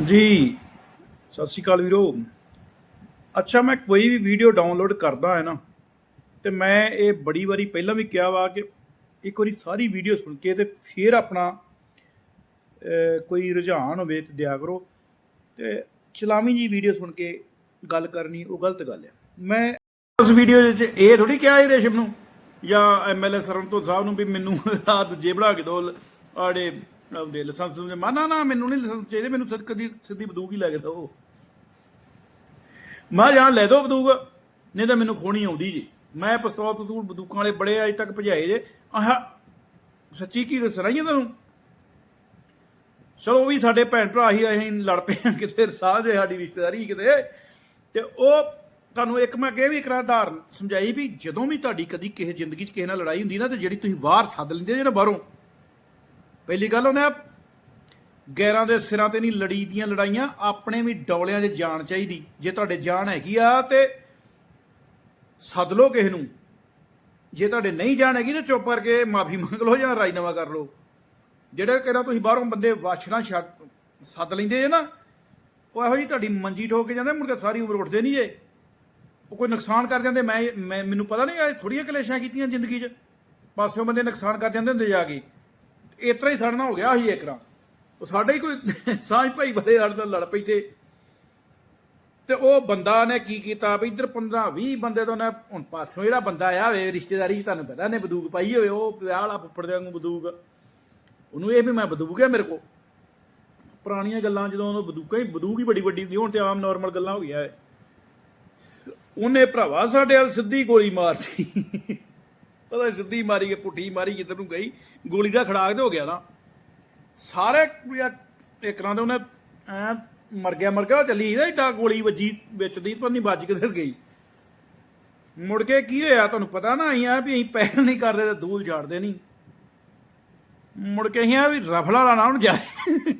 ਹਾਂਜੀ। ਸਤਿ ਸ਼੍ਰੀ ਅਕਾਲ ਵੀਰੋ। ਅੱਛਾ, ਮੈਂ ਕੋਈ ਵੀ ਵੀਡੀਓ ਡਾਊਨਲੋਡ ਕਰਦਾ ਹੈ ਨਾ, ਤੇ ਮੈਂ ਇਹ ਬੜੀ ਵਾਰੀ ਪਹਿਲਾਂ ਵੀ ਕਿਹਾ ਵਾ ਕਿ ਇੱਕ ਵਾਰੀ ਸਾਰੀ ਵੀਡੀਓ ਸੁਣ ਕੇ ਤੇ ਫਿਰ ਆਪਣਾ ਕੋਈ ਰੁਝਾਨ ਹੋਵੇ ਤੇ ਦਿਆ ਕਰੋ। ਤੇ ਚਲਾਵੀਂ ਜੀ ਵੀਡੀਓ ਸੁਣ ਕੇ ਗੱਲ ਕਰਨੀ, ਉਹ ਗਲਤ ਗੱਲ ਹੈ। ਮੈਂ ਉਸ ਵੀਡੀਓ ਵਿੱਚ ਇਹ ਥੋੜੀ ਕਿਹਾ ਇਹ ਰੇਸ਼ਮ ਨੂੰ, ਜਾਂ ਐਮਐਲਏ ਸਰਨ ਤੋਂ ਸਾਹਿਬ ਨੂੰ ਵੀ ਮੈਨੂੰ ਆ ਦੂਜੇ ਬਣਾ ਕੇ ਦੋ, ਆੜੇ ਉਹਦੇ ਲਾਇਸੈਂਸ ਨੂੰ ਮਾ ਨਾ ਨਾ, ਮੈਨੂੰ ਨਹੀਂ ਲਾਇਸੈਂਸ ਚਾਹੀਦੇ, ਮੈਨੂੰ ਸਿਰ ਕਦੀ ਸਿੱਧੀ ਬੰਦੂਕ ਹੀ ਲੈ ਕੇ ਦਿਓ ਮੈਂ ਜਾਂ ਲੈ ਦੋ ਬੰਦੂਕ, ਨਹੀਂ ਤਾਂ ਮੈਨੂੰ ਖੋਣੀ ਆਉਂਦੀ ਜੀ। ਮੈਂ ਪਿਸਤੌਲ, ਪਸਤੂਲ ਬੰਦੂਕਾਂ ਵਾਲੇ ਬੜੇ ਅਜੇ ਤੱਕ ਭਜਾਏ ਜੇ। ਆਹ, ਸੱਚੀ ਕੀ ਸੁਣਾਈਏ ਤੁਹਾਨੂੰ ਚਲੋ, ਉਹ ਵੀ ਸਾਡੇ ਭੈਣ ਭਰਾ ਹੀ ਅਸੀਂ ਲੜ ਪਏ ਹਾਂ ਕਿਤੇ, ਸਾਹ ਦੇ ਸਾਡੀ ਰਿਸ਼ਤੇਦਾਰੀ ਕਿਤੇ। ਤੇ ਉਹ ਤੁਹਾਨੂੰ ਇੱਕ ਮੈਂ ਇਹ ਵੀ ਇੱਕ ਉਦਾਹਰਨ ਸਮਝਾਈ ਵੀ ਜਦੋਂ ਵੀ ਤੁਹਾਡੀ ਕਦੀ ਕਿਸੇ ਜ਼ਿੰਦਗੀ 'ਚ ਕਿਸੇ ਨਾਲ ਲੜਾਈ ਹੁੰਦੀ ਨਾ, ਤੇ ਜਿਹੜੀ ਤੁਸੀਂ ਬਾਹਰ ਸੱਦ ਲੈਂਦੇ ਜੇ ਨਾ ਬਾਹਰੋਂ ਪਹਿਲੀ ਗੱਲ ਉਹਨੇ ਗੈਰਾਂ ਦੇ ਸਿਰਾਂ ਤੇ ਨਹੀਂ ਲੜੀ ਦੀਆਂ ਲੜਾਈਆਂ, ਆਪਣੇ ਵੀ ਡੌਲਿਆਂ 'ਚ ਜਾਣ ਚਾਹੀਦੀ। ਜੇ ਤੁਹਾਡੇ ਜਾਣ ਹੈਗੀ ਆ ਤੇ ਸੱਦ ਲਓ ਕਿਸੇ ਨੂੰ। ਜੇ ਤੁਹਾਡੇ ਨਹੀਂ ਜਾਣ ਹੈਗੀ ਤਾਂ ਚੁੱਪ ਕਰਕੇ ਮਾਫੀ ਮੰਗ ਲਓ ਜਾਂ ਰਾਜੀਨਾਮਾ ਕਰ ਲਓ। ਜਿਹੜੇ ਕਹਿੰਦਾ ਤੁਸੀਂ ਬਾਹਰੋਂ ਬੰਦੇ ਵਾਸ਼ਣਾ ਛੱਡ ਸੱਦ ਲੈਂਦੇ ਜੇ ਨਾ, ਉਹ ਇਹੋ ਜੀ ਤੁਹਾਡੀ ਮੰਜੀ ਠੋਕ ਕੇ ਜਾਂਦੇ, ਮੁੜ ਕੇ ਸਾਰੀ ਉਮਰ ਉੱਠਦੇ ਨਹੀਂ ਜੇ। ਉਹ ਕੋਈ ਨੁਕਸਾਨ ਕਰ ਜਾਂਦੇ, ਮੈਂ ਮੈਂ ਮੈਨੂੰ ਪਤਾ ਨਹੀਂ, ਇਹ ਥੋੜੀਆਂ ਕਲੇਸ਼ਾਂ ਕੀਤੀਆਂ ਜ਼ਿੰਦਗੀ 'ਚ। ਪਾਸਿਓਂ ਬੰਦੇ ਨੁਕਸਾਨ ਕਰ ਜਾਂਦੇ ਹੁੰਦੇ ਜਾ ਕੇ। ਇਸ ਤਰ੍ਹਾਂ ਹੀ ਸੜਨਾ ਹੋ ਗਿਆ ਸੀ ਇਕਰਾ ਉਹ ਸਾਡੇ ਹੀ ਕੋਈ ਸਾਂਝ ਭਾਈ ਬਲੇ ਨਾਲ ਲੜ ਪਈ ਤੇ ਤੇ ਉਹ ਬੰਦਾ ਨੇ ਕੀ ਕੀਤਾ ਵੀ ਇੱਧਰ 15 20 ਬੰਦੇ ਤੋਂ ਨੇ ਹੁਣ ਪਾਸੋਂ ਜਿਹੜਾ ਬੰਦਾ ਆ ਵੇ ਰਿਸ਼ਤੇਦਾਰੀ 'ਚ ਤੁਹਾਨੂੰ ਪਤਾ ਨੇ ਬੰਦੂਕ ਪਾਈ ਹੋਵੇ, ਉਹ ਵਿਆਹ ਵਾਲਾ ਫੁੱਫੜ ਦੇ ਵਾਂਗੂ ਬੰਦੂਕ। ਉਹਨੂੰ ਇਹ ਵੀ ਮੈਂ ਬੰਦੂਕ ਹੈ ਮੇਰੇ ਕੋਲ। ਪੁਰਾਣੀਆਂ ਗੱਲਾਂ ਜਦੋਂ ਉਹ ਬੰਦੂਕਾਂ ਹੀ, ਬੰਦੂਕ ਹੀ ਬੜੀ ਵੱਡੀ ਹੁੰਦੀ, ਹੁਣ ਤੇ ਆਮ ਨਾਰਮਲ ਗੱਲਾਂ ਹੋ ਗਈਆਂ। ਐ ਉਹਨੇ ਭਰਾਵਾ ਸਾਡੇ ਵੱਲ ਸਿੱਧੀ ਗੋਲੀ ਮਾਰਤੀ। ਪਤਾ ਨੀ ਸਿੱਧੀ ਮਾਰੀ ਕਿ ਪੁੱਠੀ ਮਾਰੀ ਕਿੱਧਰ ਨੂੰ ਗਈ। ਗੋਲੀ ਦਾ ਖੜਾਕ ਤੇ ਹੋ ਗਿਆ ਨਾ ਸਾਰੇ ਇਕਰਾਂ ਦੇ ਉਹਨੇ ਐ ਮਰ ਗਿਆ ਮਰ ਗਿਆ ਚੱਲੀ ਨਾ ਏਡਾ ਗੋਲੀ ਵੱਜੀ ਵਿੱਚ ਦੀ ਪਰ ਨਹੀਂ ਵੱਜ ਕਿੱਧਰ ਗਈ। ਮੁੜ ਕੇ ਕੀ ਹੋਇਆ ਤੁਹਾਨੂੰ ਪਤਾ ਨਾ ਅਸੀਂ ਆ ਵੀ ਅਸੀਂ ਪਹਿਲ ਨਹੀਂ ਕਰਦੇ ਤੇ ਦੂਲ ਝਾੜਦੇ ਨਹੀਂ। ਮੁੜ ਕੇ ਅਸੀਂ ਆ ਵੀ ਰਫਲਾ ਲਾਣਾ ਹੁਣ ਜਾਏ।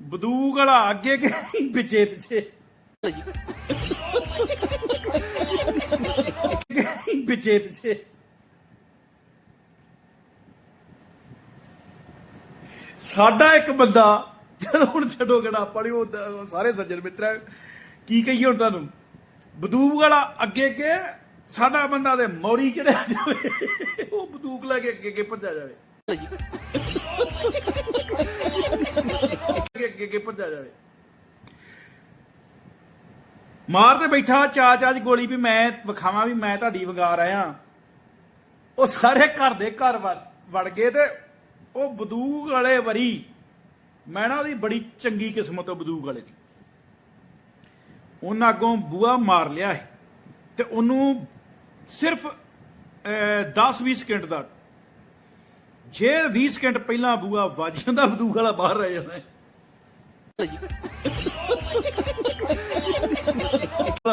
ਬਦੂਕ ਵਾਲਾ ਅੱਗੇ ਕਿ ਪਿੱਛੇ ਪਿੱਛੇ। ਪਿੱਛੇ ਪਿੱਛੇ। ਸਾਡਾ ਇੱਕ ਬੰਦਾ, ਜਦੋਂ ਹੁਣ ਛੱਡੋ ਗੜਾ ਪੜੀ ਉਹ ਉਹ ਸਾਰੇ ਸੱਜਣ ਮਿੱਤਰ ਕੀ ਕਹੀਏ ਹੁਣ ਤੁਹਾਨੂੰ? ਬਦੂਕ ਵਾਲਾ ਅੱਗੇ ਅੱਗੇ, ਸਾਡਾ ਬੰਦਾ ਦੇ ਮੌਰੀ ਚੜਿਆ ਜਾਵੇ। ਉਹ ਬੰਦੂਕ ਲੈ ਕੇ ਅੱਗੇ ਅੱਗੇ ਭੱਜਿਆ ਜਾਵੇ। ਅੱਗੇ ਅੱਗੇ ਅੱਗੇ ਭੱਜਾ ਜਾਵੇ। ਮਾਰ ਤੇ ਬੈਠਾ ਚਾ ਚਾ ਗੋਲੀ ਵੀ ਮੈਂ ਵਿਖਾਵਾਂ ਵੀ ਮੈਂ ਤੁਹਾਡੀ ਵੰਗਾਰ ਆਇਆ। ਉਹ ਸਾਰੇ ਘਰ ਦੇ ਘਰ ਵੜ- ਵੜ ਗਏ ਤੇ ਉਹ ਬਦੂਕ ਵਾਲੇ ਵਰੀ। ਮੈਂ ਨਾ ਉਹਦੀ ਬੜੀ ਚੰਗੀ ਕਿਸਮਤ ਬਦੂਕ ਵਾਲੇ ਦੀ। ਉਹਨਾਂ ਅੱਗੋਂ ਬੂਆ ਮਾਰ ਲਿਆ ਹੈ ਤੇ ਉਹਨੂੰ ਸਿਰਫ 10-20 ਸਕਿੰਟ ਦਾ। ਜੇ 20 ਸਕਿੰਟ ਪਹਿਲਾਂ ਬੂਆ ਵੱਜ ਜਾਂਦਾ ਬਦੂਕ ਵਾਲਾ ਬਾਹਰ ਰਹਿ ਜਾਣਾ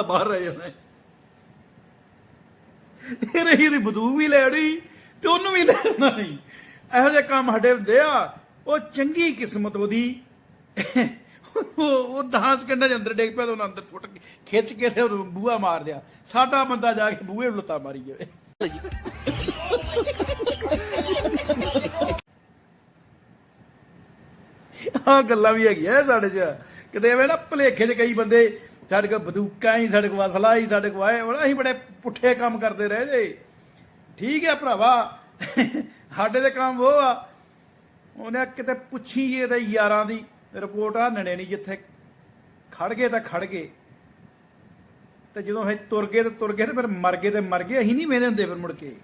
ਬਾਹਰ ਰਹਿ ਜਾਣਾ ਇਹ ਰਹੀ ਬਦੂਕ ਵੀ ਲੈਣੀ ਤੇ ਉਹਨੂੰ ਵੀ ਲੈਣਾ ਨਹੀਂ। ਇਹੋ ਜਿਹੇ ਕੰਮ ਸਾਡੇ ਹੁੰਦੇ ਆ, ਉਹ ਚੰਗੀ ਕਿਸਮਤ ਉਹਦੀ। ਉਹ ਉਹ 10 ਸਕਿੰਟਾਂ ਦੇ ਅੰਦਰ ਡਿੱਗ ਪਿਆ ਤੇ ਉਹਨਾਂ ਅੰਦਰ ਫੁੱਟ ਕੇ ਖਿੱਚ ਕੇ ਤੇ ਉਹਨੂੰ ਬੂਹਾ ਮਾਰ ਲਿਆ। ਸਾਡਾ ਬੰਦਾ ਜਾ ਕੇ ਬੂਹੇ ਨੂੰ ਲੱਤਾਂ ਮਾਰੀ ਜਾਵੇ। ਆ ਗੱਲਾਂ ਵੀ ਹੈਗੀਆਂ ਸਾਡੇ 'ਚ। ਕਿਤੇ ਐਵੇਂ ਨਾ ਭਲੇਖੇ 'ਚ ਕਈ ਬੰਦੇ, ਸਾਡੇ ਕੋਲ ਬੰਦੂਕਾਂ ਹੀ ਸਾਡੇ ਕੋਲ ਅਸਲਾ ਹੀ ਸਾਡੇ ਕੋਲ ਆਏ, ਹੁਣ ਅਸੀਂ ਬੜੇ ਪੁੱਠੇ ਕੰਮ ਕਰਦੇ ਰਹੇ ਜੇ। ਠੀਕ ਹੈ ਭਰਾਵਾ। ਸਾਡੇ ਦੇ ਕੰਮ ਉਹ ਆ। ਉਹਨੇ ਕਿਤੇ ਪੁੱਛੀ ਜੇ ਇਹਦੇ ਯਾਰਾਂ ਦੀ। ਰਿਪੋਰਟ ਆ ਨਣੇ ਨਹੀਂ, ਜਿੱਥੇ ਖੜ ਗਏ ਤਾਂ ਖੜ ਗਏ। ਤੇ ਜਦੋਂ ਅਸੀਂ ਤੁਰ ਗਏ ਤੇ ਤੁਰ ਗਏ ਤੇ ਫਿਰ ਮਰ ਗਏ ਤੇ ਮਰ ਗਏ। ਅਸੀਂ ਨਹੀਂ ਵੇਂਦੇ ਹੁੰਦੇ ਫਿਰ ਮੁੜ ਕੇ।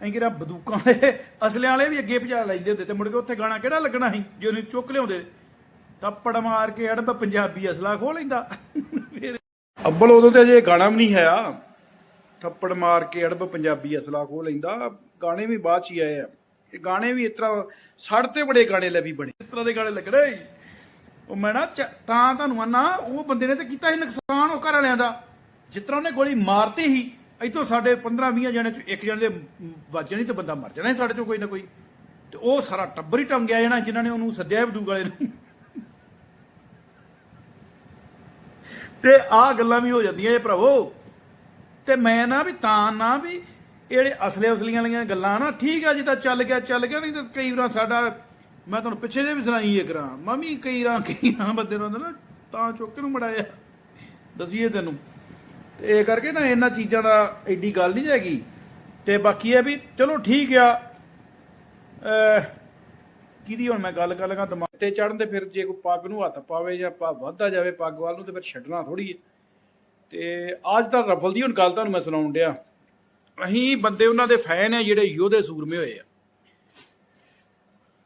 ਅਸੀਂ ਕਿਹਾ ਬੰਦੂਕਾਂ ਵਾਲੇ, ਅਸਲਿਆਂ ਵਾਲੇ ਵੀ ਅੱਗੇ ਭਜਾ ਲੈਂਦੇ ਹੁੰਦੇ ਤੇ ਮੁੜ ਕੇ ਉੱਥੇ ਗਾਣਾ ਕਿਹੜਾ ਲੱਗਣਾ ਸੀ, ਜੇ ਉਹਨੂੰ ਚੁੱਕ ਲਿਆਉਂਦੇ। ਥੱਪੜ ਮਾਰ ਕੇ ਅੜਬ ਪੰਜਾਬੀ ਅਸਲਾ ਖੋ ਲੈਂਦਾ। ਫਿਰ ਅੱਬਲ ਉਦੋਂ ਤੇ ਅਜੇ ਗਾਣਾ ਵੀ ਨਹੀਂ ਆਇਆ ਥੱਪੜ ਮਾਰ ਕੇ ਅੜਬ ਪੰਜਾਬੀ ਅਸਲਾ ਖੋ ਲੈਂਦਾ। ਗਾਣੇ ਵੀ ਬਾਅਦ ਚ ਹੀ ਆਏ ਆ। ਇਹ ਗਾਣੇ ਵੀ ਇਸ ਤਰ੍ਹਾਂ ਸੜ ਤੇ ਬੜੇ ਗਾਣੇ ਲੈ ਵੀ ਬਣੇ। ਇਸ ਤਰ੍ਹਾਂ ਦੇ ਗਾਣੇ ਲੱਗਣੇ ਉਹ ਮੈਂ ਨਾ ਤਾਂ ਤੁਹਾਨੂੰ ਆਨਾ, ਉਹ ਬੰਦੇ ਨੇ ਤੇ ਕੀਤਾ ਸੀ ਨੁਕਸਾਨ ਉਹ ਘਰ ਵਾਲਿਆਂ ਦਾ। ਜਿਸ ਤਰ੍ਹਾਂ ਉਹਨੇ ਗੋਲੀ ਮਾਰਤੀ ਸੀ, ਇਥੋਂ ਸਾਡੇ 15 20 ਜਣੇ ਚ ਇੱਕ ਜਣੇ ਦੇ ਵੱਜਣੀ ਤੇ ਬੰਦਾ ਮਰ ਜਾਣਾ ਸਾਡੇ ਚੋਂ ਕੋਈ ਨਾ ਕੋਈ। ਤੇ ਉਹ ਸਾਰਾ ਟੱਬਰ ਹੀ ਟੰਗਿਆ ਜਣਾ, ਜਿਨ੍ਹਾਂ ਨੇ ਉਹਨੂੰ ਸੱਦਿਆ ਬਦੂਗ ਵਾਲੇ ਨੂੰ। ਤੇ ਆਹ ਗੱਲਾਂ ਵੀ ਹੋ ਜਾਂਦੀਆਂ ਇਹ ਭਰਾਵੋ। ਤੇ ਮੈਂ ਨਾ ਵੀ ਤਾਂ ਨਾ ਵੀ ਇਹ ਜਿਹੜੇ ਅਸਲੇ ਉਸਲੀਆਂ ਵਾਲੀਆਂ ਗੱਲਾਂ ਨਾ, ਠੀਕ ਆ ਜੀ, ਤਾਂ ਚੱਲ ਗਿਆ ਚੱਲ ਗਿਆ, ਨਹੀਂ ਤਾਂ ਕਈ ਵਾਰ ਸਾਡਾ, ਮੈਂ ਤੁਹਾਨੂੰ ਪਿੱਛੇ ਜੇ ਵੀ ਸੁਣਾਈ ਇੱਕ ਰਾਂ ਮੰਮੀ ਕਈ ਰਾਂ ਕਈ ਰਾਂ ਬੰਦੇ ਨੂੰ ਨਾ, ਤਾਂ ਚੁੱਕ ਕੇ ਨੂੰ ਮੜਾਇਆ, ਦਸੀਏ ਤੈਨੂੰ। ਤੇ ਇਹ ਕਰਕੇ ਨਾ ਇਹਨਾਂ ਚੀਜ਼ਾਂ ਦਾ ਐਡੀ ਗੱਲ ਨਹੀਂ ਹੈਗੀ। ਤੇ ਬਾਕੀ ਇਹ ਵੀ, ਚਲੋ ਠੀਕ ਆ। ਕਿਹਦੀ ਹੁਣ ਮੈਂ ਗੱਲ ਕਰ ਲਗਾ ਦਿਮਾਗ ਤੇ ਚੜਨ ਤੇ ਫਿਰ ਜੇ ਕੋਈ ਪੱਗ ਨੂੰ ਹੱਥ ਪਾਵੇ ਜਾਂ ਪਾ ਵੱਧਦਾ ਜਾਵੇ ਪੱਗ ਵੱਲ ਨੂੰ, ਤੇ ਫਿਰ ਛੱਡਣਾ ਥੋੜੀ ਹੈ ਤੇ ਅੱਜ ਦਾ ਰਫਲ ਦੀ ਹੁਣ ਗੱਲ ਤੁਹਾਨੂੰ ਮੈਂ ਸੁਣਾਉਣ ਡਿਆ। ਅਸੀਂ ਬੰਦੇ ਉਹਨਾਂ ਦੇ ਫੈਨ ਆ ਜਿਹੜੇ ਯੋਧੇ ਸੂਰਮੇ ਹੋਏ ਆ।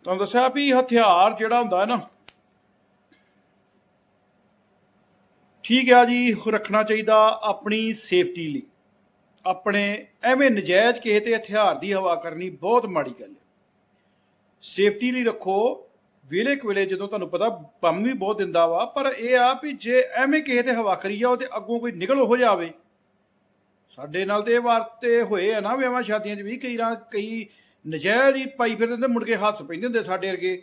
ਤੁਹਾਨੂੰ ਦੱਸਿਆ ਵੀ ਹਥਿਆਰ ਜਿਹੜਾ ਹੁੰਦਾ ਹੈ ਨਾ, ਠੀਕ ਆ ਜੀ, ਰੱਖਣਾ ਚਾਹੀਦਾ ਆਪਣੀ ਸੇਫਟੀ ਲਈ। ਆਪਣੇ ਐਵੇਂ ਨਜਾਇਜ਼ ਕਿਸੇ ਤੇ ਹਥਿਆਰ ਦੀ ਹਵਾ ਕਰਨੀ ਬਹੁਤ ਮਾੜੀ ਗੱਲ ਹੈ ਸੇਫਟੀ ਲਈ ਰੱਖੋ ਵੇਲੇ ਕਵੇਲੇ ਜਦੋਂ ਤੁਹਾਨੂੰ ਪਤਾ ਬੰਮ ਵੀ ਬਹੁਤ ਦਿੰਦਾ ਵਾ, ਪਰ ਇਹ ਆ ਵੀ ਜੇ ਐਵੇਂ ਕਿਸੇ ਤੇ ਹਵਾ ਕਰੀ ਜਾਓ ਤੇ ਅੱਗੋਂ ਕੋਈ ਨਿਕਲ ਹੋ ਜਾਵੇ ਸਾਡੇ ਨਾਲ ਤੇ ਇਹ ਵਾਰ ਤੇ ਹੋਏ ਆ ਨਾ ਵਿਆਹਾਂ ਸ਼ਾਦੀਆਂ 'ਚ ਵੀ ਕਈ ਰਾਂ ਕਈ ਨਜਾਇਜ਼ ਹੀ ਪਾਈ ਫਿਰਦੇ ਤੇ ਮੁੜ ਕੇ ਹੱਸ ਪੈਂਦੇ ਹੁੰਦੇ ਸਾਡੇ ਵਰਗੇ।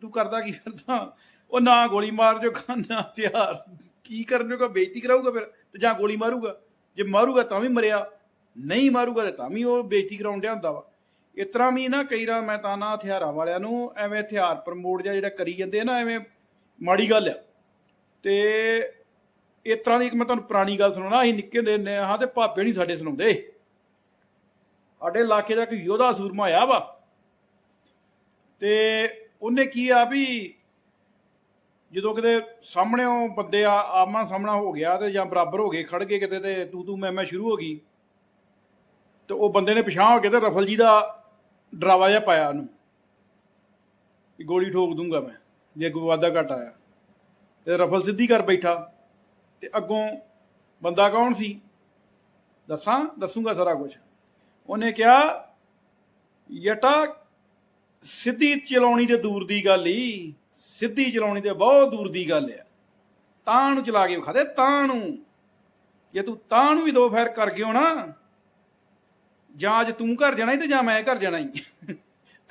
ਤੂੰ ਕਰਦਾ ਕੀ ਫਿਰਦਾ ਉਹ ਨਾ ਗੋਲੀ ਮਾਰ ਜੋ ਖਾਨਾ ਹਥਿਆਰ। ਕੀ ਕਰਨ ਜੋਗਾ, ਬੇਇੱਜ਼ਤੀ ਕਰਾਊਗਾ ਫਿਰ? ਤੇ ਜਾਂ ਗੋਲੀ ਮਾਰੂਗਾ? ਜੇ ਮਾਰੂਗਾ ਤਾਂ ਵੀ ਮਰਿਆ, ਨਹੀਂ ਮਾਰੂਗਾ ਤਾਂ ਵੀ ਉਹ ਬੇਇੱਜ਼ਤੀ ਕਰਾਉਣ ਡਿਆ ਹੁੰਦਾ ਵਾ। ਇਸ ਤਰ੍ਹਾਂ ਵੀ ਨਾ ਕਈ ਰਾਂ ਮੈਂ ਤਾਂ ਨਾ ਹਥਿਆਰਾਂ ਵਾਲਿਆਂ ਨੂੰ ਐਵੇਂ ਹਥਿਆਰ ਪ੍ਰਮੋਟ ਜਾਂ ਜਿਹੜਾ ਕਰੀ ਜਾਂਦੇ ਆ ਨਾ, ਐਵੇਂ ਮਾੜੀ ਗੱਲ ਆ। ਤੇ ਇਸ ਤਰ੍ਹਾਂ ਦੀ ਇੱਕ ਮੈਂ ਤੁਹਾਨੂੰ ਪੁਰਾਣੀ ਗੱਲ ਸੁਣਾਉਣਾ, ਅਸੀਂ ਨਿੱਕੇ ਹੁੰਦੇ ਨੇ ਹਾਂ ਤੇ ਭਾਪੇ ਨਹੀਂ ਸਾਡੇ ਸੁਣਾਉਂਦੇ। ਸਾਡੇ ਇਲਾਕੇ ਦਾ ਇੱਕ ਯੋਧਾ ਸੂਰਮਾ ਆਇਆ ਵਾ। ਤੇ ਉਹਨੇ ਕੀ ਆ ਵੀ ਜਦੋਂ ਕਿਤੇ ਸਾਹਮਣੇ ਉਹ ਬੰਦੇ ਆ ਆਮਾ ਸਾਹਮਣਾ ਹੋ ਗਿਆ ਤੇ ਜਾਂ ਬਰਾਬਰ ਹੋ ਗਏ, ਖੜ ਗਏ ਕਿਤੇ ਤੇ ਤੂੰ ਤੂੰ ਮੈਂ ਮੈਂ ਸ਼ੁਰੂ ਹੋ ਗਈ। ਤੇ ਉਹ ਬੰਦੇ ਨੇ ਪਛਾਣ ਹੋ ਕੇ ਤੇ ਰਫਲ ਜੀ ਦਾ ਡਰਾਵਾ ਜਿਹਾ ਪਾਇਆ ਉਹਨੂੰ ਕਿ ਗੋਲੀ ਠੋਕ ਦੂੰਗਾ ਮੈਂ, ਜੇ ਕੋਈ ਵਾਦਾ ਘਟ ਆਇਆ। ਤੇ ਰਫਲ ਸਿੱਧੀ ਕਰ ਬੈਠਾ। ਤੇ ਅੱਗੋਂ ਬੰਦਾ ਕੌਣ ਸੀ? ਦੱਸਾਂ? ਦੱਸੂਗਾ ਸਾਰਾ ਕੁਝ। ਉਹਨੇ ਕਿਹਾ, ਯਟਾ ਸਿੱਧੀ ਚਲਾਉਣੀ ਤੇ ਦੂਰ ਦੀ ਗੱਲ ਹੀ ਸਿੱਧੀ ਚਲਾਉਣੀ ਤੇ ਬਹੁਤ ਦੂਰ ਦੀ ਗੱਲ ਆ। ਤਾਂ ਨੂੰ ਚਲਾ ਕੇ ਵਿਖਾ ਦੇ, ਤਾਂ ਨੂੰ। ਜੇ ਤੂੰ ਤਾਂ ਨੂੰ ਵੀ ਦੋ ਫੈਰ ਕਰ ਗਿਓ ਨਾ, ਜਾਂ ਅੱਜ ਤੂੰ ਘਰ ਜਾਣਾ ਈ ਤੇ ਜਾਂ ਮੈਂ ਘਰ ਜਾਣਾ ਈ।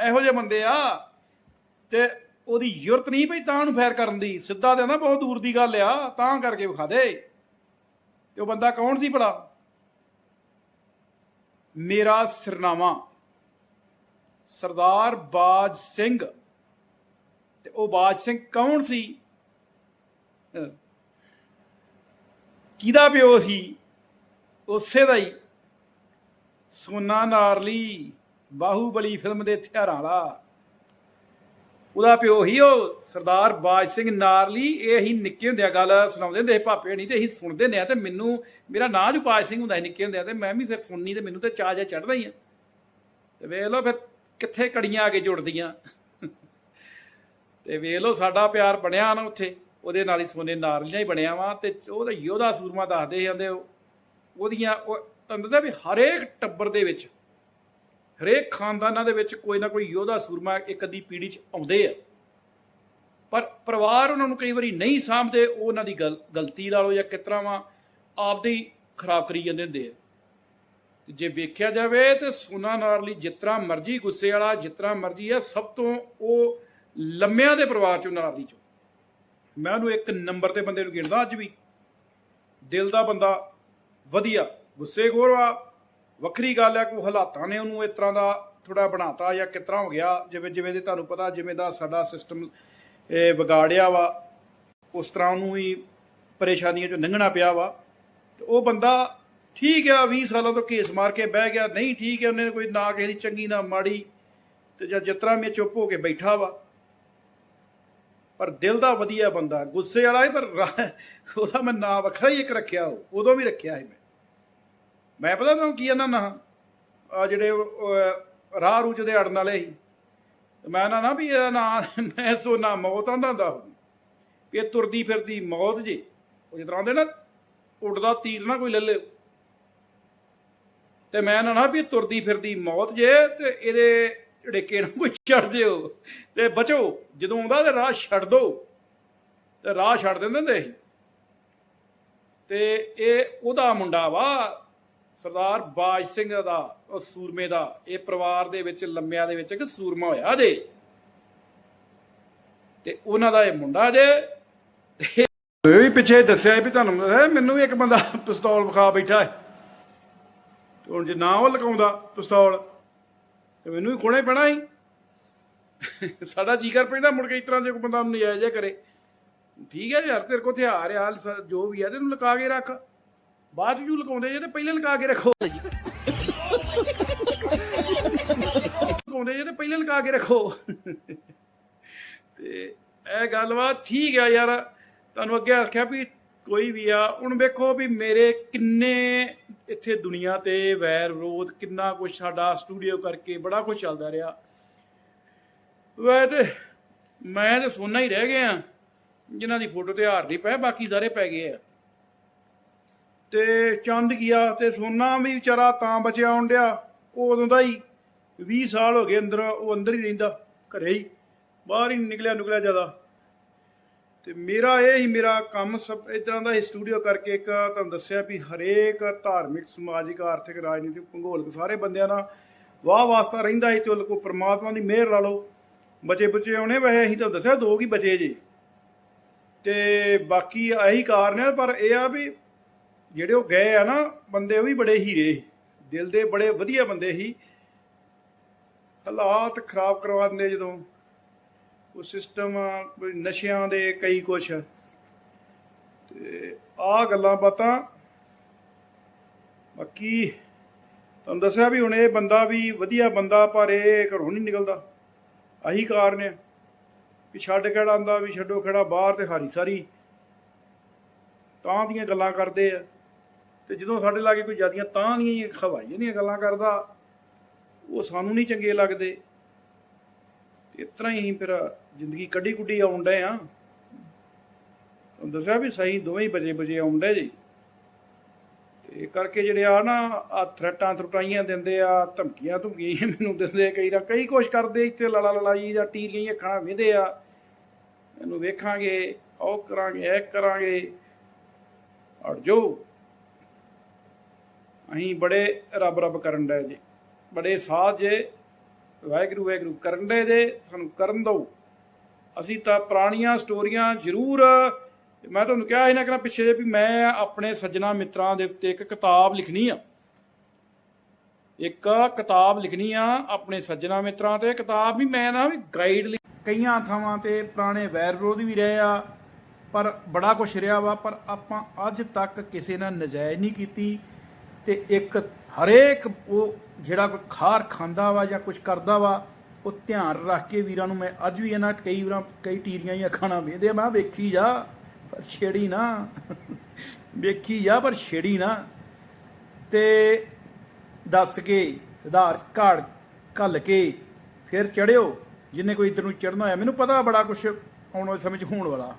ਇਹੋ ਜਿਹੇ ਬੰਦੇ ਆ। ਤੇ ਉਹਦੀ ਜ਼ਰੂਰਤ ਨਹੀਂ ਪਈ ਤਾਂ ਨੂੰ ਫੈਰ ਕਰਨ ਦੀ। ਸਿੱਧਾ ਤੇ ਨਾ ਬਹੁਤ ਦੂਰ ਦੀ ਗੱਲ ਆ, ਤਾਂ ਕਰਕੇ ਵਿਖਾ ਦੇ। ਤੇ ਉਹ ਬੰਦਾ ਕੌਣ ਸੀ ਭਲਾ? ਮੇਰਾ ਸਰਨਾਮਾ। ਸਰਦਾਰ ਬਾਜ ਸਿੰਘ। ਤੇ ਉਹ ਬਾਜ ਸਿੰਘ ਕੌਣ ਸੀ? ਕਿਹਦਾ ਪਿਓ ਸੀ? ਉਸੇ ਦਾ ਹੀ। ਸੋਨਾ ਨਾਰਲੀ ਬਾਹੂਬਲੀ ਫਿਲਮ ਦੇ ਹਥਿਆਰਾਂ ਵਾਲਾ। ਉਹਦਾ ਪਿਓ ਹੀ ਉਹ ਸਰਦਾਰ ਬਾਜ ਸਿੰਘ ਨਾਰਲੀ, ਇਹ ਹੀ ਨਿੱਕੇ ਹੁੰਦਿਆਂ ਗੱਲ ਸੁਣਾਉਂਦੇ ਹੁੰਦੇ ਸੀ, ਭਾਪੇ ਨਹੀਂ ਤੇ ਅਸੀਂ ਸੁਣਦੇ ਹੁੰਦੇ ਆ ਤੇ ਮੈਨੂੰ, ਮੇਰਾ ਨਾਂ ਜੋ ਬਾਜ ਸਿੰਘ ਹੁੰਦਾ ਸੀ ਨਿੱਕੇ ਹੁੰਦਿਆਂ ਤੇ ਮੈਂ ਵੀ ਫਿਰ ਸੁਣਨੀ ਤੇ ਮੈਨੂੰ ਤੇ ਚਾਹ ਜਿਹਾ ਚੜਦਾ ਹੀ ਆ। ਤੇ ਵੇਖ ਲਓ ਫਿਰ ਕਿੱਥੇ ਕੜੀਆਂ ਆ ਕੇ ਜੁੜਦੀਆਂ। ਤੇ ਵੇਖ ਲਓ ਸਾਡਾ ਪਿਆਰ ਬਣਿਆ ਨਾ ਉੱਥੇ, ਉਹਦੇ ਨਾਲ ਹੀ ਸੋਨੇ ਨਾਰਲੀਆਂ ਹੀ ਬਣਿਆ ਵਾ ਤੇ ਉਹਦਾ ਯੋਧਾ ਸੂਰਮਾ ਦੱਸਦੇ ਜਾਂਦੇ ਉਹਦੀਆਂ ਉਹ ਤੁਹਾਨੂੰ ਪਤਾ ਵੀ ਹਰੇਕ ਟੱਬਰ ਦੇ ਵਿੱਚ ਹਰੇਕ ਖਾਨਦਾਨਾਂ ਦੇ ਵਿੱਚ ਕੋਈ ਨਾ ਕੋਈ ਯੋਧਾ ਸੂਰਮਾ ਇੱਕ ਅੱਧੀ ਪੀੜ੍ਹੀ 'ਚ ਆਉਂਦੇ ਆ। ਪਰ ਪਰਿਵਾਰ ਉਹਨਾਂ ਨੂੰ ਕਈ ਵਾਰੀ ਨਹੀਂ ਸਾਂਭਦੇ, ਉਹ ਉਹਨਾਂ ਦੀ ਗਲ- ਗਲਤੀ ਲਾ ਲਓ ਜਾਂ ਕਿਸ ਤਰ੍ਹਾਂ ਵਾ ਆਪਦੇ ਹੀ ਖਰਾਬ ਕਰੀ ਜਾਂਦੇ ਹੁੰਦੇ ਆ। ਜੇ ਵੇਖਿਆ ਜਾਵੇ ਤੇ ਸੋਨਾ ਨਾਰਲੀ ਜਿਤਨਾ ਮਰਜ਼ੀ ਗੁੱਸੇ ਵਾਲਾ ਜਿਤਨਾ ਮਰਜ਼ੀ ਆ, ਸਭ ਤੋਂ ਉਹ ਲੰਮਿਆਂ ਦੇ ਪਰਿਵਾਰ ਚੋਂ ਨਾਰਲੀ ਚੋਂ। ਮੈਂ ਉਹਨੂੰ ਇੱਕ ਨੰਬਰ ਤੇ ਬੰਦੇ ਨੂੰ ਗਿਣਦਾ ਅੱਜ ਵੀ। ਦਿਲ ਦਾ ਬੰਦਾ, ਵਧੀਆ ਗੁੱਸੇ ਖੋਰ ਆ ਵੱਖਰੀ ਗੱਲ ਆ ਕੋਈ ਹਾਲਾਤਾਂ ਨੇ ਉਹਨੂੰ ਇਸ ਤਰ੍ਹਾਂ ਦਾ ਥੋੜਾ ਬਣਾਤਾ ਜਾਂ ਕਿਸ ਤਰ੍ਹਾਂ ਹੋ ਗਿਆ, ਜਿਵੇਂ ਜਿਵੇਂ ਦੇ ਤੁਹਾਨੂੰ ਪਤਾ, ਜਿਵੇਂ ਦਾ ਸਾਡਾ ਸਿਸਟਮ ਵਿਗਾੜਿਆ ਵਾ, ਉਸ ਤਰ੍ਹਾਂ ਉਹਨੂੰ ਹੀ ਪਰੇਸ਼ਾਨੀਆਂ ਚੋਂ ਲੰਘਣਾ ਪਿਆ ਵਾ। ਤੇ ਉਹ ਬੰਦਾ ਠੀਕ ਆ 20 ਸਾਲਾਂ ਤੋਂ ਕੇਸ ਮਾਰ ਕੇ ਬਹਿ ਗਿਆ, ਨਹੀਂ ਠੀਕ ਹੈ, ਉਹਨੇ ਕੋਈ ਨਾ ਕਿਸੇ ਦੀ ਚੰਗੀ, ਨਾ ਮਾੜੀ, ਤੇ ਜਾਂ ਜਿਤਨਾ ਮੈਂ ਚੁੱਪ ਹੋ ਕੇ ਬੈਠਾ ਵਾ। ਪਰ ਦਿਲ ਦਾ ਵਧੀਆ ਬੰਦਾ, ਗੁੱਸੇ ਵਾਲਾ ਹੈ, ਪਰ ਉਹਦਾ ਮੈਂ ਨਾਂ ਵੱਖਰਾ ਹੀ ਇੱਕ ਰੱਖਿਆ ਉਹ ਉਦੋਂ ਵੀ ਰੱਖਿਆ ਹੈ ਮੈਂ। ਮੈਂ ਪਤਾ ਤੁਹਾਨੂੰ ਕੀ ਇਹਨਾਂ ਨਾ ਆ ਜਿਹੜੇ ਰਾਹ ਰੂਚ ਦੇ ਅੜਨ ਵਾਲੇ ਸੀ। ਮੈਂ ਨਾ ਨਾ ਵੀ ਇਹਦਾ ਨਾਂ, ਮੈਂ ਸੋਨਾ ਮੌਤ ਆਂਦਾ ਹੁੰਦਾ ਵੀ ਇਹ ਤੁਰਦੀ ਫਿਰਦੀ ਮੌਤ ਜੇ, ਉਹ ਜਿਸ ਤਰ੍ਹਾਂ ਦੇ ਨਾ, ਉੱਡਦਾ ਤੀਰ ਨਾ ਕੋਈ ਲੈ ਲੇ ਤੇ ਮੈਂ ਨਾ ਨਾ ਵੀ ਤੁਰਦੀ ਫਿਰਦੀ ਮੌਤ ਜੇ, ਤੇ ਇਹਦੇ ੜੇਕੇ ਨਾ ਕੋਈ ਛੱਡ ਦਿਓ। ਤੇ ਬਚੋ, ਜਦੋਂ ਆਉਂਦਾ ਤੇ ਰਾਹ ਛੱਡ ਦੋ। ਤੇ ਰਾਹ ਛੱਡ ਦਿੰਦੇ ਹੁੰਦੇ ਸੀ। ਤੇ ਇਹ, ਉਹਦਾ ਮੁੰਡਾ ਵਾ ਸਰਦਾਰ ਬਾਜ ਸਿੰਘ ਦਾ, ਉਹ ਸੂਰਮੇ ਦਾ, ਇਹ ਪਰਿਵਾਰ ਦੇ ਵਿੱਚ ਲੰਮਿਆਂ ਦੇ ਵਿੱਚ ਇੱਕ ਸੂਰਮਾ ਹੋਇਆ ਜੇ। ਤੇ ਉਹਨਾਂ ਦਾ ਇਹ ਮੁੰਡਾ ਜੇ ਇਹ ਵੀ ਪਿੱਛੇ ਦੱਸਿਆ ਵੀ ਤੁਹਾਨੂੰ ਮੈਨੂੰ ਵੀ ਇੱਕ ਬੰਦਾ ਪਿਸਤੌਲ ਵਿਖਾ ਬੈਠਾ ਹੈ। ਹੁਣ ਜੇ ਨਾ ਉਹ ਲਗਾਉਂਦਾ ਪਿਸਤੌਲ, ਤੇ ਮੈਨੂੰ ਵੀ ਖੋਣੇ ਪੈਣਾ ਸੀ। ਸਾਡਾ ਜੀ ਕਰ ਪੈਂਦਾ ਮੁੜ ਕੇ ਇਸ ਤਰ੍ਹਾਂ ਜੇ ਕੋਈ ਬੰਦਾ ਨਜਾਇਜ਼ ਕਰੇ। ਠੀਕ ਹੈ ਯਾਰ, ਤੇਰੇ ਕੋਲ ਹਥਿਆਰ ਆ, ਜੋ ਵੀ ਆ ਤੈਨੂੰ ਲਗਾ ਕੇ ਰੱਖ। ਬਾਅਦ ਚ ਜੂ ਲਗਾਉਂਦੇ ਜੇ ਤੇ ਪਹਿਲੇ ਲਗਾ ਕੇ ਰੱਖੋ। ਲਗਾਉਂਦੇ ਜੇ ਤੇ ਪਹਿਲੇ ਲਗਾ ਕੇ ਰੱਖੋ। ਤੇ ਇਹ ਗੱਲਬਾਤ ਠੀਕ ਆ ਯਾਰ। ਤੁਹਾਨੂੰ ਅੱਗੇ ਆਖਿਆ ਵੀ ਕੋਈ ਵੀ ਆ, ਹੁਣ ਵੇਖੋ ਵੀ ਮੇਰੇ ਕਿੰਨੇ ਇੱਥੇ ਦੁਨੀਆ ਤੇ ਵੈਰ ਵਿਰੋਧ, ਕਿੰਨਾ ਕੁਝ ਸਾਡਾ ਸਟੂਡੀਓ ਕਰਕੇ ਬੜਾ ਕੁਝ ਚੱਲਦਾ ਰਿਹਾ। ਵੈ ਤੇ ਮੈਂ ਤੇ ਸੋਨਾ ਹੀ ਰਹਿ ਗਿਆ, ਜਿਨ੍ਹਾਂ ਦੀ ਫੋਟੋ ਤੇ ਹਾਰ ਨਹੀਂ ਪਏ, ਬਾਕੀ ਸਾਰੇ ਪੈ ਗਏ ਆ। ਤੇ ਚੰਦ ਗਿਆ ਤੇ ਸੋਨਾ ਵੀ ਵਿਚਾਰਾ ਤਾਂ ਬਚਿਆ ਹੁੰਦਿਆ ਉਹ ਉਦੋਂ ਦਾ ਹੀ 20 ਸਾਲ ਹੋ ਗਏ ਅੰਦਰ, ਉਹ ਅੰਦਰ ਹੀ ਰਹਿੰਦਾ, ਘਰੇ ਹੀ। ਬਾਹਰ ਹੀ ਨੀ ਨਿਕਲਿਆ ਨਿਕਲਿਆ ਜ਼ਿਆਦਾ। ਤੇ ਮੇਰਾ ਇਹ ਹੀ ਮੇਰਾ ਕੰਮ ਸਭ ਇਸ ਤਰ੍ਹਾਂ ਦਾ ਹੀ ਸਟੂਡੀਓ ਕਰਕੇ ਇੱਕ ਤੁਹਾਨੂੰ ਦੱਸਿਆ ਵੀ ਹਰੇਕ ਧਾਰਮਿਕ, ਸਮਾਜਿਕ, ਆਰਥਿਕ, ਰਾਜਨੀਤਿਕ, ਭੂਗੋਲਿਕ ਸਾਰੇ ਬੰਦਿਆਂ ਨਾਲ ਵਾਹ ਵਾਸਤਾ ਰਹਿੰਦਾ ਹੈ ਚੁੱਲ ਕੋ ਪ੍ਰਮਾਤਮਾ ਦੀ ਮਿਹਰ ਲਾ ਲਓ। ਬਚੇ ਬਚੇ ਆਉਣੇ, ਵੈਸੇ ਅਸੀਂ ਤਾਂ ਦੱਸਿਆ ਦੋ ਕੀ ਬਚੇ ਜੀ। ਤੇ ਬਾਕੀ ਇਹੀ ਕਾਰਨ ਹੈ ਪਰ ਇਹ ਆ ਵੀ ਜਿਹੜੇ ਉਹ ਗਏ ਆ ਨਾ, ਬੰਦੇ ਉਹ ਵੀ ਬੜੇ ਹੀਰੇ ਦਿਲ ਦੇ ਬੜੇ ਵਧੀਆ ਬੰਦੇ ਸੀ। ਹਾਲਾਤ ਖਰਾਬ ਕਰਵਾ ਦਿੰਦੇ ਜਦੋਂ। ਉਹ ਸਿਸਟਮ ਨਸ਼ਿਆਂ ਦੇ ਕਈ ਕੁਛ। ਤੇ ਆ ਗੱਲਾਂ ਬਾਤਾਂ, ਬਾਕੀ ਤੁਹਾਨੂੰ ਦੱਸਿਆ ਵੀ ਹੁਣ ਇਹ ਬੰਦਾ ਵੀ ਵਧੀਆ ਬੰਦਾ, ਪਰ ਇਹ ਘਰੋਂ ਨਹੀਂ ਨਿਕਲਦਾ। ਆਹੀ ਕਾਰਨ ਹੈ ਵੀ ਛੱਡ ਕਿਹੜਾ ਆਂਦਾ ਵੀ ਛੱਡੋ ਖੜਾ ਬਾਹਰ ਤੇ ਹਾਰੀ ਸਾਰੀ। ਤਾਂ ਦੀਆਂ ਗੱਲਾਂ ਕਰਦੇ ਆ। ਤੇ ਜਦੋਂ ਸਾਡੇ ਲਾਗੇ ਕੋਈ ਜਿਆਦੀਆਂ ਤਾਂ ਦੀਆਂ ਹੀ ਖਵਾਈਆਂ ਦੀਆਂ ਗੱਲਾਂ ਕਰਦਾ, ਉਹ ਸਾਨੂੰ ਨਹੀਂ ਚੰਗੇ ਲੱਗਦੇ। ਇਸ ਤਰ੍ਹਾਂ ਹੀ ਫਿਰ ਜ਼ਿੰਦਗੀ ਕੱਢੀ ਕੁੱਡੀ ਆਉਣ ਡਏ ਆ। ਤੁਹਾਨੂੰ ਦੱਸਿਆ ਵੀ ਸਹੀ ਦੋਵੇਂ ਹੀ ਬਜੇ ਬਜੇ ਆਉਣ ਡਏ ਜੀ। ਤੇ ਕਰਕੇ ਜਿਹੜੇ ਆ ਨਾ, ਆ ਥ੍ਰੈਟਾਂ ਥਰਟਾਈਆਂ ਦਿੰਦੇ ਆ ਧਮਕੀਆਂ ਧਮਕੀਆਂ ਮੈਨੂੰ ਦਿੰਦੇ ਕਈ ਦਾ ਕਈ ਕੁਛ ਕਰਦੇ ਇੱਥੇ ਲਲਾ ਲਲਾਈ ਜਾਂ ਟੀਰੀਆਂ ਹੀ ਅੱਖਾਂ ਵਿੰਦੇ ਆ। ਇਹਨੂੰ ਵੇਖਾਂਗੇ, ਉਹ ਕਰਾਂਗੇ, ਇਹ ਕਰਾਂਗੇ। ਅੜ ਜੋ ਅਸੀਂ ਬੜੇ ਰੱਬ ਰੱਬ ਕਰਨ ਡਏ ਜੀ। ਬੜੇ ਸਾਧ ਜੇ, ਵਾਹਿਗੁਰੂ ਵਾਹਿਗੁਰੂ ਕਰਨ ਦੇ ਜੇ, ਸਾਨੂੰ ਕਰਨ ਦਿਓ। ਅਸੀਂ ਤਾਂ ਪੁਰਾਣੀਆਂ ਸਟੋਰੀਆਂ ਜ਼ਰੂਰ, ਮੈਂ ਤੁਹਾਨੂੰ ਕਿਹਾ ਸੀ ਨਾ ਕਿ ਪਿੱਛੇ ਜੇ ਵੀ ਮੈਂ ਆਪਣੇ ਸੱਜਣਾ ਮਿੱਤਰਾਂ ਦੇ ਉੱਤੇ ਇੱਕ ਕਿਤਾਬ ਲਿਖਣੀ ਆ। ਇੱਕ ਕਿਤਾਬ ਲਿਖਣੀ ਆ ਆਪਣੇ ਸੱਜਣਾ ਮਿੱਤਰਾਂ ਤੇ। ਕਿਤਾਬ ਵੀ ਮੈਂ ਨਾ ਵੀ ਗਾਈਡ ਕਈਆਂ ਥਾਵਾਂ ਤੇ ਪੁਰਾਣੇ ਵੈਰ ਵਿਰੋਧ ਵੀ ਰਹੇ ਆ, ਪਰ ਬੜਾ ਕੁਛ ਰਿਹਾ ਵਾ, ਪਰ ਆਪਾਂ ਅੱਜ ਤੱਕ ਕਿਸੇ ਨਾਲ ਨਜਾਇਜ਼ ਨਹੀਂ ਕੀਤੀ। ਤੇ ਇੱਕ ਹਰੇਕ ਉਹ ਜਿਹੜਾ ਕੋਈ ਖਾਰ ਖਾਂਦਾ ਵਾ ਜਾਂ ਕੁਝ ਕਰਦਾ ਵਾ, ਉਹ ਧਿਆਨ ਰੱਖ ਕੇ ਵੀਰਾਂ ਨੂੰ ਮੈਂ ਅੱਜ ਵੀ ਇਹਨਾਂ ਕਈ ਵਾਰਾਂ, ਕਈ ਟੀਰੀਆਂ ਹੀ ਅੱਖਾਂ ਵੇਂਦੇ ਆ, ਮੈਂ ਵੇਖੀ ਜਾ, ਪਰ ਛੇੜੀ ਨਾ। ਵੇਖੀ ਜਾ, ਪਰ ਛੇੜੀ ਨਾ। ਤੇ ਦੱਸ ਕੇ, ਆਧਾਰ ਕਾਰਡ ਘੱਲ ਕੇ ਫਿਰ ਚੜਿਓ, ਜਿੰਨੇ ਕੋਈ ਇਧਰ ਨੂੰ ਚੜਨਾ ਹੋਇਆ, ਮੈਨੂੰ ਪਤਾ ਬੜਾ ਕੁਝ ਆਉਣ ਵਾਲੇ ਸਮੇਂ 'ਚ ਹੋਣ ਵਾਲਾ।